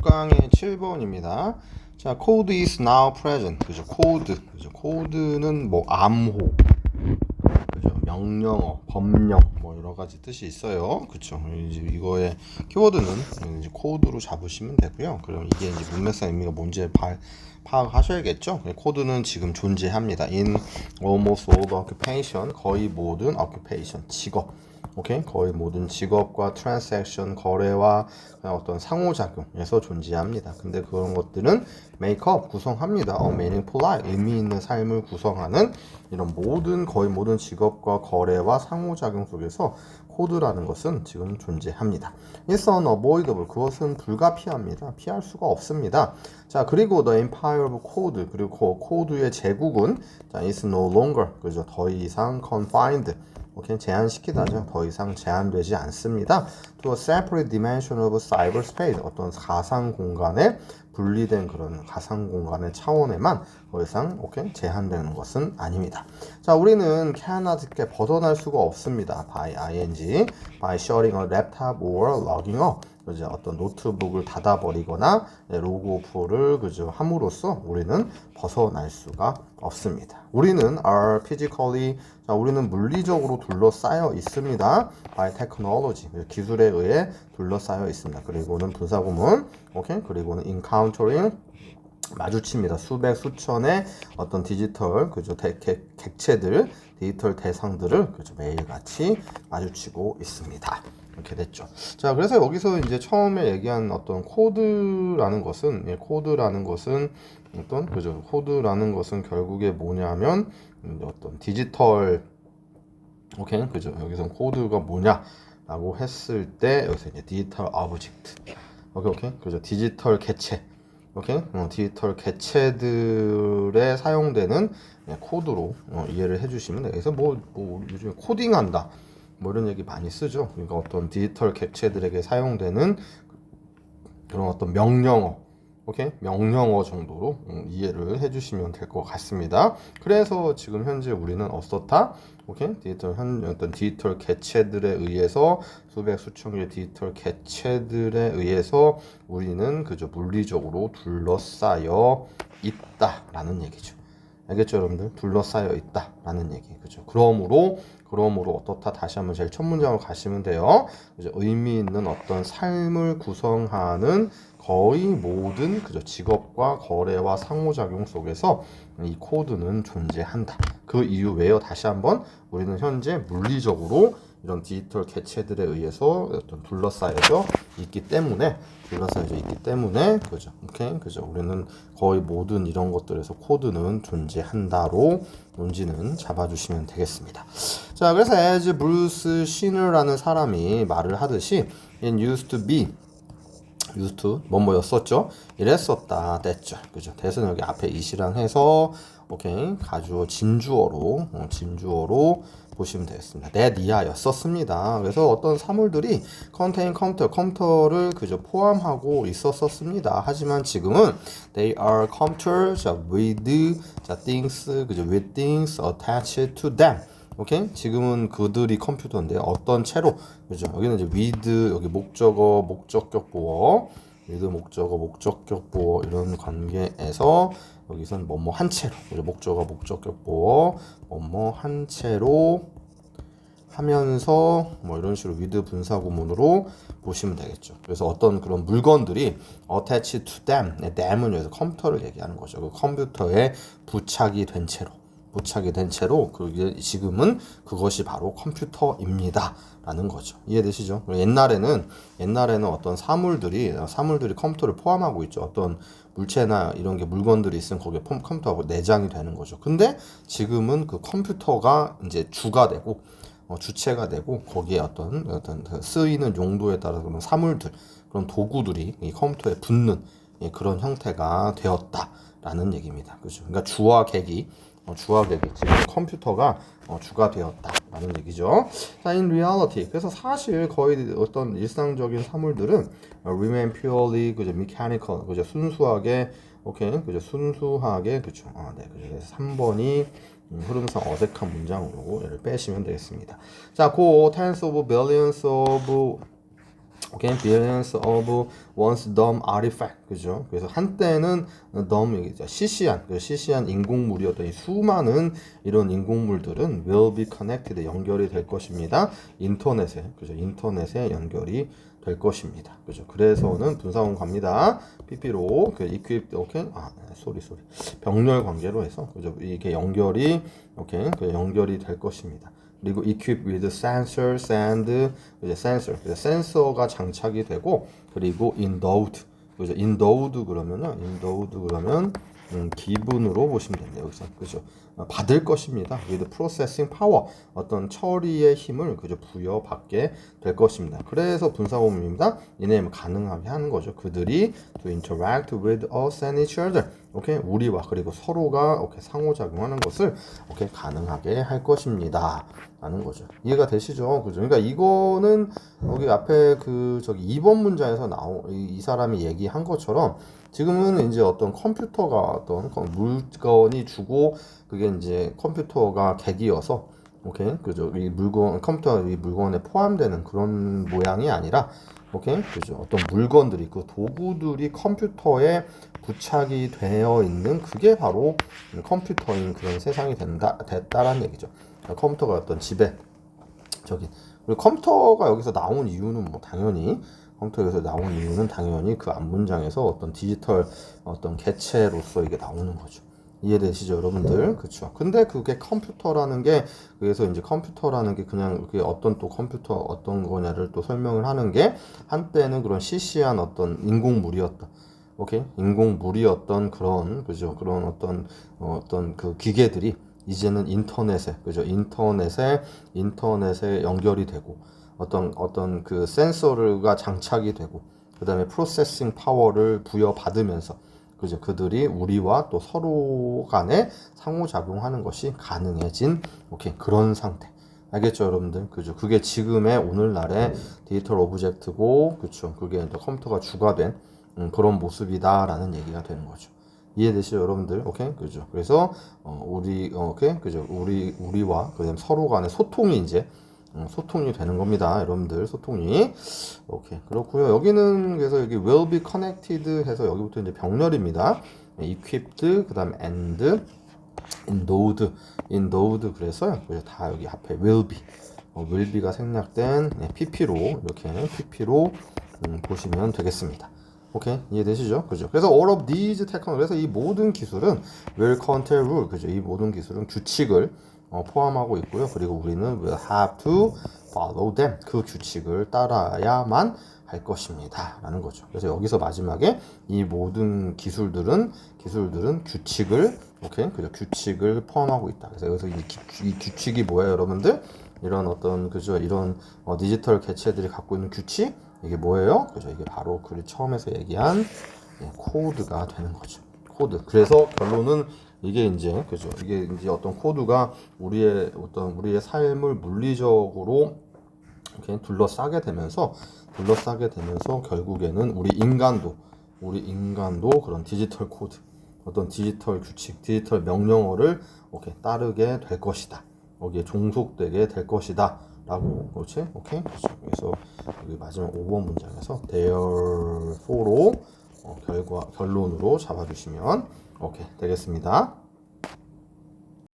6강의 7번입니다. 자, code is now present. 그죠? 코드. 그죠? 코드는 뭐 암호. 그죠? 명령어, 법령 뭐 여러 가지 뜻이 있어요. 그렇죠? 이제 이거의 키워드는 이제 코드로 잡으시면 되고요. 그럼 이게 이제 문맥상 의미가 뭔지 파, 파악하셔야겠죠. 코드는 지금 존재합니다. In almost all occupation 거의 모든 occupation 직업. 오케이 거의 모든 직업과 트랜잭션 거래와 어떤 상호작용에서 존재합니다. 근데 그런 것들은 메이크업 구성합니다. 어, meaningful life 의미 있는 삶을 구성하는 이런 모든 거의 모든 직업과 거래와 상호작용 속에서 코드라는 것은 지금 존재합니다. It's unavoidable. 그것은 불가피합니다. 피할 수가 없습니다. 자, 그리고 the empire of code. 그리고 그 코드의 제국은 자, is no longer. 그죠. 더 이상 confined. 오케이 제한시키다죠. 더 이상 제한되지 않습니다. A separate dimension of cyberspace 어떤 가상 공간에 분리된 그런 가상 공간의 차원에만 더 이상 오케이 제한되는 것은 아닙니다. 자, 우리는 cannot게 벗어날 수가 없습니다. by ing, by shutting a laptop or logging up. 그죠? 어떤 노트북을 닫아버리거나 로그오프를 그죠 함으로써 우리는 벗어날 수가 없습니다. 우리는 are physically 자 우리는 물리적으로 둘러싸여 있습니다. by technology 기술에 의해 둘러싸여 있습니다. 그리고는 분사구문 오케이 그리고는 encountering 마주칩니다. 수백 수천의 어떤 디지털 그죠 대, 객, 객체들 디지털 대상들을 그죠 매일같이 마주치고 있습니다. 이렇게 됐죠. 자, 그래서 여기서 이제 처음에 얘기한 어떤 코드라는 것은 예, 코드라는 것은 어떤 그죠? 코드라는 것은 결국에 뭐냐면 어떤 디지털 오케이 그죠? 여기서 코드가 뭐냐라고 했을 때 여기서 이제 디지털 오브젝트 오케이 오케이 그죠? 디지털 개체 오케이 어, 디지털 개체들에 사용되는 예, 코드로 어, 이해를 해주시면 돼요. 그래서 뭐, 뭐 요즘에 코딩한다. 뭐 이런 얘기 많이 쓰죠. 그러니까 어떤 디지털 객체들에게 사용되는 그런 어떤 명령어, 오케이 명령어 정도로 음, 이해를 해주시면 될 것 같습니다. 그래서 지금 현재 우리는 어떻다, 오케이 디지털 현 어떤 디지털 개체들에 의해서 수백 수천 개의 디지털 개체들에 의해서 우리는 그저 물리적으로 둘러싸여 있다라는 얘기죠. 알겠죠, 여러분들? 둘러싸여 있다라는 얘기, 그죠? 그러므로 그러므로 어떻다 다시 한번 제일 첫 문장으로 가시면 돼요. 그죠? 의미 있는 어떤 삶을 구성하는 거의 모든 그죠 직업과 거래와 상호작용 속에서 이 코드는 존재한다. 그 이유 왜요? 다시 한번 우리는 현재 물리적으로 이런 디지털 개체들에 의해서 어떤 둘러싸여져 있기 때문에 둘러싸여져 있기 때문에 그죠. 오케이? 그죠. 우리는 거의 모든 이런 것들에서 코드는 존재한다로 논지는 잡아주시면 되겠습니다. 자 그래서 as 브루스 시너라는 사람이 말을 하듯이 it used to be to 뭐뭐였었죠 이랬었다 됐죠 그죠 대선 여기 앞에 이시랑 해서 오케이 가주어 진주어로 어, 진주어로 보시면 되겠습니다. 내 니아였었습니다. 그래서 어떤 사물들이 contain 컴퓨터, 컴퓨터를 그저 포함하고 있었었습니다. 하지만 지금은 they are computer, 자, with, 자, things, 그죠, with things attached to them. 오케이? 지금은 그들이 컴퓨터인데 어떤 채로, 그죠? 여기는 이제 with, 여기 목적어, 목적격 보어, with 목적어, 목적격 보어 이런 관계에서 여기선 뭐뭐 한 채로 그죠? 목적어 목적격 보어 뭐뭐 한 채로 하면서 뭐 이런 식으로 위드 분사 구문으로 보시면 되겠죠. 그래서 어떤 그런 물건들이 attach to them, 네, them은 여기서 컴퓨터를 얘기하는 거죠. 그 컴퓨터에 부착이 된 채로 부착이 된 채로 그게 지금은 그것이 바로 컴퓨터입니다. 라는 거죠. 이해되시죠? 옛날에는 옛날에는 어떤 사물들이 사물들이 컴퓨터를 포함하고 있죠. 어떤 물체나 이런 게 물건들이 있으면 거기에 컴퓨터하고 내장이 되는 거죠. 근데 지금은 그 컴퓨터가 이제 주가 되고 어, 주체가 되고 거기에 어떤 어떤 그 쓰이는 용도에 따라 그런 사물들 그런 도구들이 이 컴퓨터에 붙는 예, 그런 형태가 되었다라는 얘기입니다. 그죠? 그러니까 주와 객이 어, 객이 지금 컴퓨터가 어, 주가 되었다 라는 얘기죠. 자, in reality 그래서 사실 거의 어떤 일상적인 사물들은 어, remain purely 그죠 mechanical 그죠 순수하게 오케이 그죠 순수하게 그죠 아, 네 그래서 3번이 음, 흐름상 어색한 문장으로 얘를 빼시면 되겠습니다. 자, 고 tens of billions of 오케이, billions of once dumb artifact, 그죠? 그래서 한때는 dumb. 시시한, 그 시시한 인공물이었던 이 수많은 이런 인공물들은 will be connected 연결이 될 것입니다. 인터넷에, 그죠? 인터넷에 연결이 될 것입니다. 그죠? 그래서는 분사원 갑니다. PP로 그 equip, 오케이, 아, 소리 소리, 병렬 관계로 해서 그죠? 이게 연결이 오케이, 그 연결이 될 것입니다. 그리고 equip with sensors and 이제 sensor, 그래서 센서가 장착이 되고 그리고 endowed, 그죠? endowed 그러면은 endowed 그러면 음, 기분으로 보시면 됩니다. 여기서 그죠? 어, 받을 것입니다. with processing 어떤 처리의 힘을 그죠 부여받게 될 것입니다. 그래서 분사구문입니다. 이네 가능하게 하는 거죠. 그들이 to interact with us and each other. 오케이 우리와 그리고 서로가 오케이 상호작용하는 것을 오케이 가능하게 할 것입니다. 라는 거죠. 이해가 되시죠? 그죠? 그러니까 이거는 여기 앞에 그 저기 2번 문장에서 나오 이, 이 사람이 얘기한 것처럼 지금은 이제 어떤 컴퓨터가 어떤 그 물건이 주고 그게 이제 컴퓨터가 객이어서 오케이? 그죠? 이 물건 컴퓨터 이 물건에 포함되는 그런 모양이 아니라 오케이? 그죠? 어떤 물건들이 그 도구들이 컴퓨터에 부착이 되어 있는 그게 바로 컴퓨터인 그런 세상이 된다 됐다라는 얘기죠. 그러니까 컴퓨터가 어떤 집에 저기 그리고 컴퓨터가 여기서 나온 이유는 뭐 당연히 컴퓨터에서 나온 이유는 당연히 그 앞문장에서 어떤 디지털 어떤 개체로서 이게 나오는 거죠. 이해되시죠, 여러분들? 그렇죠. 근데 그게 컴퓨터라는 게 그래서 이제 컴퓨터라는 게 그냥 그게 어떤 또 컴퓨터 어떤 거냐를 또 설명을 하는 게 한때는 그런 시시한 어떤 인공물이었다. 오케이? 인공물이었던 그런 그죠? 그런 어떤 어, 어떤 그 기계들이 이제는 인터넷에 그죠? 인터넷에 인터넷에 연결이 되고 어떤 어떤 그 센서가 장착이 되고 그다음에 프로세싱 파워를 부여받으면서 그죠? 그들이 우리와 또 서로 간에 상호작용하는 것이 가능해진 오케이 그런 상태. 알겠죠 여러분들? 그죠? 그게 지금의 오늘날의 디지털 오브젝트고 그죠 그게 또 컴퓨터가 주가된 음, 그런 모습이다라는 얘기가 되는 거죠. 이해되시죠 여러분들? 오케이? 그죠? 그래서 어, 우리 어, 오케이? 그죠? 우리 우리와 그다음 서로 간의 소통이 이제 음, 소통이 되는 겁니다. 여러분들 소통이 오케이 그렇고요. 여기는 그래서 여기 will be connected 해서 여기부터 이제 병렬입니다. equipped 그다음 and endowed endowed 그래서 그래서 다 여기 앞에 will be 어, will be가 생략된 네, pp로 이렇게 pp로 음, 보시면 되겠습니다. 오케이 이해되시죠? 그죠? 그래서 all of these technology 그래서 이 모든 기술은 will contain rule 그죠? 이 모든 기술은 규칙을 어, 포함하고 있고요. 그리고 우리는 will have to follow them. 그 규칙을 따라야만 할 것입니다. 라는 거죠. 그래서 여기서 마지막에 이 모든 기술들은 기술들은 규칙을 오케이 그죠 규칙을 포함하고 있다. 그래서 여기서 이, 기, 이 규칙이 뭐예요, 여러분들? 이런 어떤 그죠 이런 어, 디지털 개체들이 갖고 있는 규칙 이게 뭐예요? 그죠 이게 바로 그 처음에서 얘기한 예, 코드가 되는 거죠. 코드. 그래서 결론은 이게 이제 그죠 이게 이제 어떤 코드가 우리의 어떤 우리의 삶을 물리적으로 이렇게 둘러싸게 되면서 둘러싸게 되면서 결국에는 우리 인간도 우리 인간도 그런 디지털 코드 어떤 디지털 규칙 디지털 명령어를 이렇게 따르게 될 것이다 여기에 종속되게 될 것이다 라고 그렇지 오케이. 그래서 여기 마지막 5번 문장에서 therefore로 어, 결과 결론으로 잡아주시면 오케이 되겠습니다.